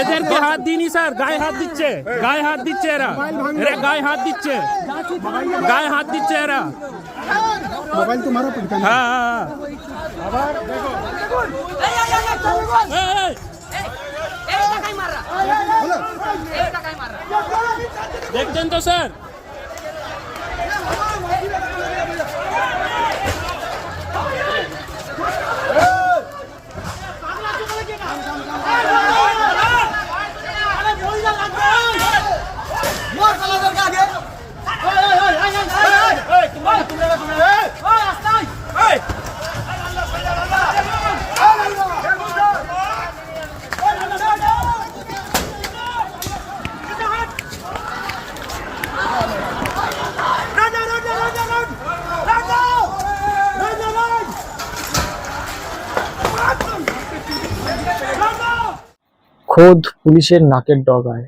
এদেরকে হাত দিনি স্যার গায়ে হাত দিচ্ছে গায়ে হাত দিচ্ছে এরা গায়ে হাত দিচ্ছে গায়ে হাত দিচ্ছে এরা দেখছেন তো স্যার খোদ পুলিশের নাকের ডগায়।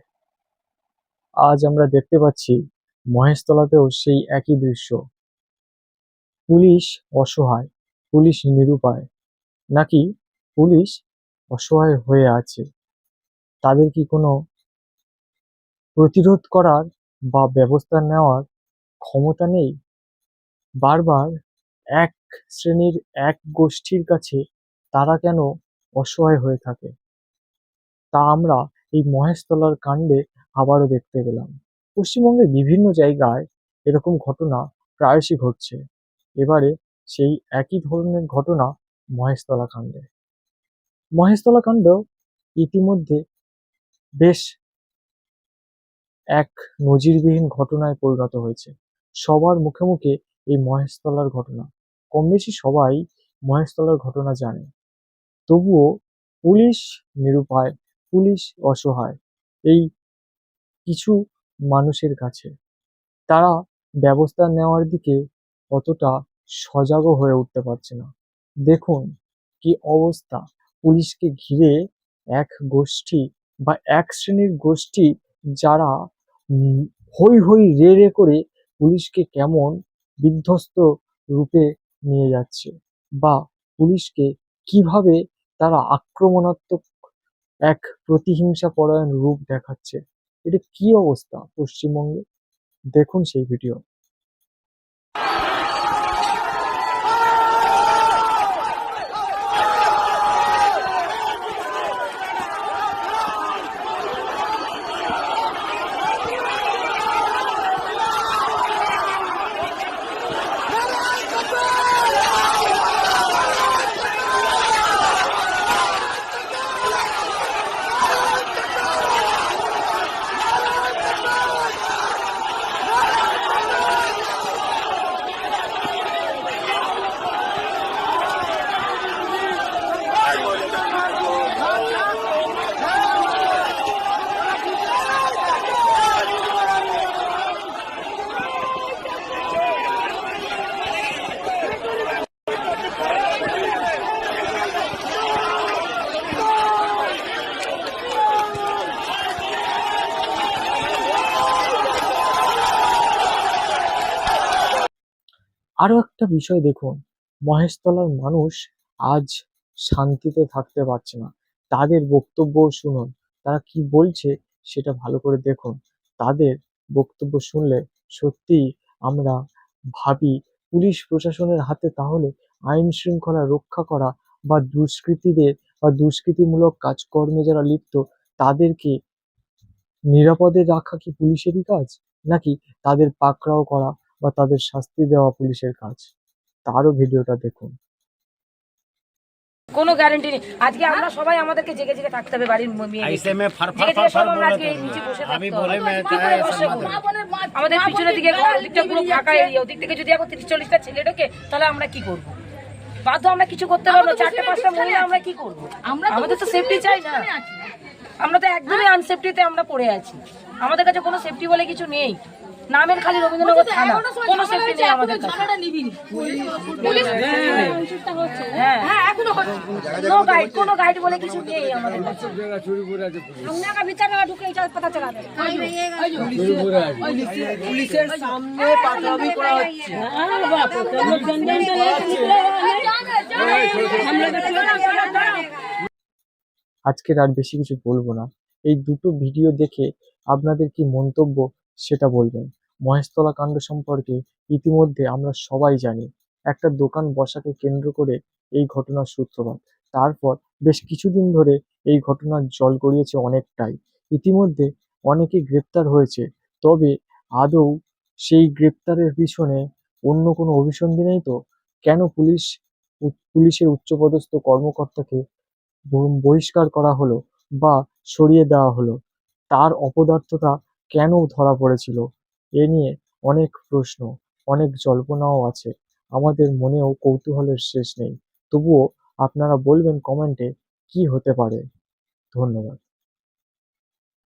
আজ আমরা দেখতে পাচ্ছি মহেশতলাতেও সেই একই দৃশ্য। পুলিশ অসহায়, পুলিশ নিরুপায়, নাকি পুলিশ অসহায় হয়ে আছে? তাদের কি কোনো প্রতিরোধ করার বা ব্যবস্থা নেওয়ার ক্ষমতা নেই? বারবার এক শ্রেণির এক গোষ্ঠীর কাছে তারা কেন অসহায় হয়ে থাকে? তা আমরা এই মহেশতলার কাণ্ডে আবারও দেখতে পেলাম। পশ্চিমবঙ্গের বিভিন্ন জায়গায় এরকম ঘটনা প্রায়শই ঘটছে। এবারে সেই একই ধরনের ঘটনা মহেশতলা কাণ্ডে। মহেশতলা কাণ্ড ইতিমধ্যে বেশ এক নজিরবিহীন ঘটনায় পরিণত হয়েছে। সবার মুখে মুখে এই মহেশতলার ঘটনা। কম বেশি সবাই মহেশতলার ঘটনা জানে। তবুও পুলিশ নিরুপায় পুলিশ অসহায়। এই কিছু মানুষের কাছে। তারা ব্যবস্থা নেওয়ার দিকে অতটা সজাগও হয়ে উঠতে পারছে না। দেখুন কি অবস্থা। পুলিশকে ঘিরে এক গোষ্ঠী বা এক শ্রেণির গোষ্ঠী যারা উম, হৈ হৈ রে রে করে পুলিশকে কেমন বিধ্বস্ত রূপে নিয়ে যাচ্ছে বা পুলিশকে কীভাবে তারা আক্রমণাত্মক এক প্রতিহিংসা পরায়ণ রূপ দেখাচ্ছে। এটা কি অবস্থা পশ্চিমবঙ্গে? দেখুন সেই ভিডিও। আরও একটা বিষয় দেখুন, মহেশতলার মানুষ আজ শান্তিতে থাকতে পারছে না। তাদের বক্তব্য শুনুন, তারা কি বলছে সেটা ভালো করে দেখুন। তাদের বক্তব্য শুনলে সত্যিই আমরা ভাবি, পুলিশ প্রশাসনের হাতে তাহলে আইন শৃঙ্খলা রক্ষা করা বা দুষ্কৃতীদের বা দুষ্কৃতিমূলক কাজকর্মে যারা লিপ্ত, তাদেরকে নিরাপদে রাখা কি পুলিশেরই কাজ? নাকি তাদের পাকড়াও করা বা তাদের শাস্তি দেওয়া পুলিশের কাজ তারও ভিডিওটা দেখুন। কোনো গ্যারান্টি নেই। আজকে আমরা সবাই আমাদেরকে জেগে জেগে থাকতে হবে বাড়ির মেয়ে আমি বলে আমাদের পিছনের দিকে দিকটা পুরো ফাঁকা এরিয়া ওদিক থেকে যদি এখন তিরিশ চল্লিশটা ছেলে ঢোকে তাহলে আমরা কি করব? বাধ্য আমরা কিছু করতে পারব না। চারটে পাঁচটা মহিলা আমরা কি করব? আমরা আমাদের তো সেফটি চাই না। আমরা তো একদমই আনসেফটিতে আমরা পড়ে আছি। আমাদের কাছে কোনো সেফটি বলে কিছু নেই। নামের খালি রবীন্দ্রনগর থানা। কোনো সেফটি নেই আমাদের হ্যাঁ। হ্যাঁ এখনও নো গাইড কোনো গাইড বলে কিছু নেই আমাদের কাছে। আজকের আর বেশি কিছু বলব না। এই দুটো ভিডিও দেখে আপনাদের কি মন্তব্য সেটা বলবেন? মহেশতলা কাণ্ড সম্পর্কে ইতিমধ্যে আমরা সবাই জানি। একটা দোকান বসাকে কেন্দ্র করে এই ঘটনার সূত্রপাত। তারপর বেশ কিছুদিন ধরে এই ঘটনার জল গড়িয়েছে অনেকটাই। ইতিমধ্যে অনেকে গ্রেপ্তার হয়েছে। তবে আদৌ সেই গ্রেপ্তারের পিছনে অন্য কোনো অভিসন্ধি নেই তো? কেন পুলিশ পুলিশের উচ্চপদস্থ কর্মকর্তাকে বহিষ্কার করা হলো বা সরিয়ে দেওয়া হলো? তার অপদার্থতা কেন ধরা পড়েছিল? এ নিয়ে অনেক প্রশ্ন, অনেক জল্পনাও আছে। আমাদের মনেও কৌতূহলের শেষ নেই। তবুও আপনারা বলবেন কমেন্টে কি হতে পারে। ধন্যবাদ।